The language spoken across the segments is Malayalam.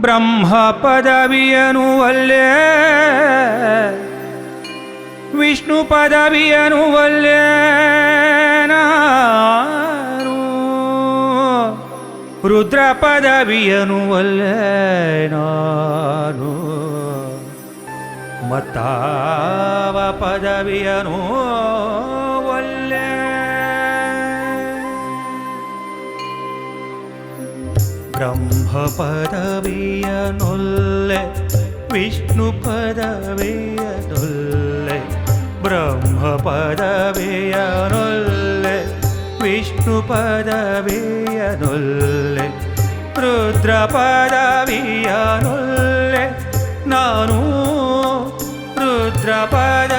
ಬ್ರಹ್ಮ ಪದವಿಯನು ಅಲ್ಲೇ. ವಿಷ್ಣು ಪದವಿಯನು ಅಲ್ಲೇ ರುದ್ರ ಪದವಿಯನು ಅಲ್ಲೇ ಮತ್ತಾವ ಪದವಿಯನು ബ്രഹ്മപരവിയനൊല്ലെ വിഷ്ണുപരവിയനൊല്ലെ ബ്രഹ്മപരവിയനൊല്ലെ വിഷ്ണുപരവിയനൊല്ലെ രുദ്രപരവിയനൊല്ലെ നാനൂ രുദ്രപര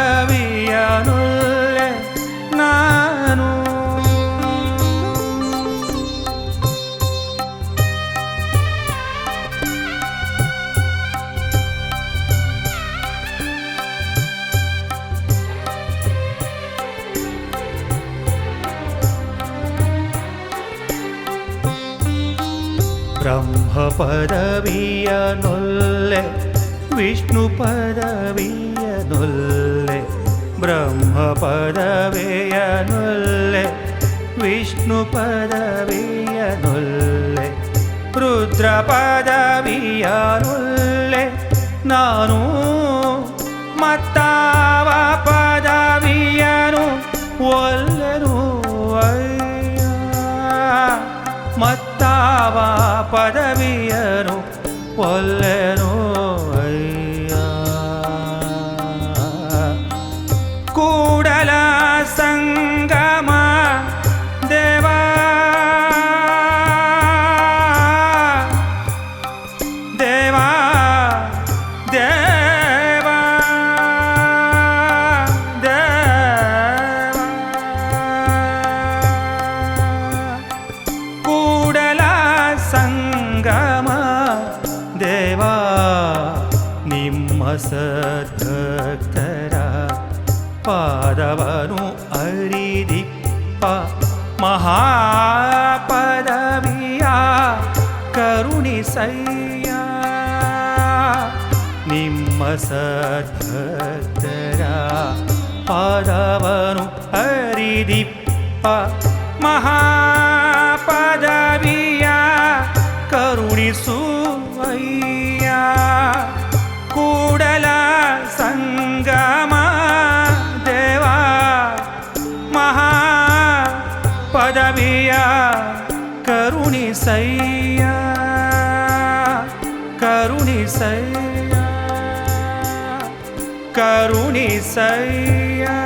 ಬ್ರಹ್ಮ ಪದವಿಯನೊಲ್ಲೆ ವಿಷ್ಣು ಪದವಿಯನೊಲ್ಲೆ ಬ್ರಹ್ಮ ಪದವಿಯನೊಲ್ಲೆ ವಿಷ್ಣು ಪದವಿಯನೊಲ್ಲೆ ರುದ್ರ ಪದವಿಯನೊಲ್ಲೆ ನಾನು ಮತ್ತಾವ ಪದವಿಯನು ಒಲ್ಲೆನು ಅಯ್ಯ ಮತ್ತಾವ పదవియను పొల్లెను ಸಂಗಮ ದೇವ ನಿಮ್ಮ ಸದ್ಭಕ್ತರ ಪಾದವನು ಅರಿದಿಪ್ಪ ಮಹಾಪದವಿಯ ಕರುಣಿಸಯ್ಯ ನಿಮ್ಮ ಸದ್ಭಕ್ತರ ಪಾದವನು ಹರಿದಿಪ್ಪ ಮಹಾಪದವಿಯ పదవియా? కరుణిసయ్యా కరుణిసయ్యా కరుణిసయ్యా